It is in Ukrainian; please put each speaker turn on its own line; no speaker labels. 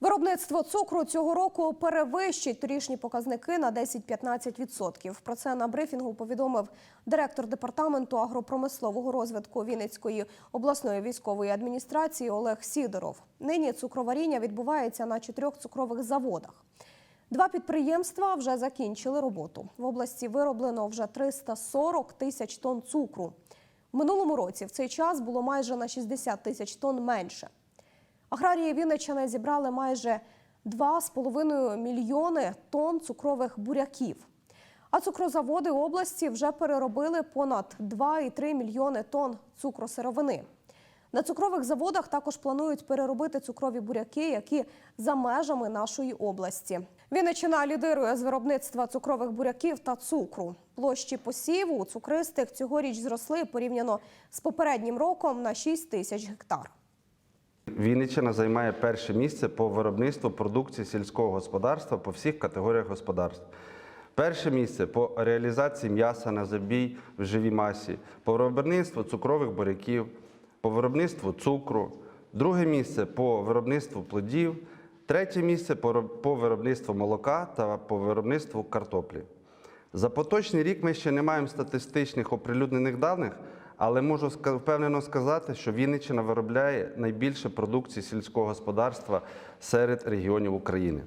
Виробництво цукру цього року перевищить торішні показники на 10-15%. Про це на брифінгу повідомив директор департаменту агропромислового розвитку Вінницької обласної військової адміністрації Олег Сідоров. Нині цукроваріння відбувається на чотирьох цукрових заводах. Два підприємства вже закінчили роботу. В області вироблено вже 340 тисяч тонн цукру. В минулому році в цей час було майже на 60 тисяч тонн менше. Аграрії Вінниччини зібрали майже 2,5 мільйони тонн цукрових буряків. А цукрозаводи області вже переробили понад 2,3 мільйони тонн цукросировини. На цукрових заводах також планують переробити цукрові буряки, які за межами нашої області. Вінниччина лідирує з виробництва цукрових буряків та цукру. Площі посіву у цукристих цьогоріч зросли порівняно з попереднім роком на 6 тисяч гектар.
Вінниччина займає перше місце по виробництву продукції сільського господарства по всіх категоріях господарств. Перше місце по реалізації м'яса на забій в живій масі, по виробництву цукрових буряків, по виробництву цукру, друге місце по виробництву плодів, третє місце по виробництву молока та по виробництву картоплі. За поточний рік ми ще не маємо статистичних оприлюднених даних, але можу впевнено сказати, що Вінниччина виробляє найбільше продукції сільського господарства серед регіонів України.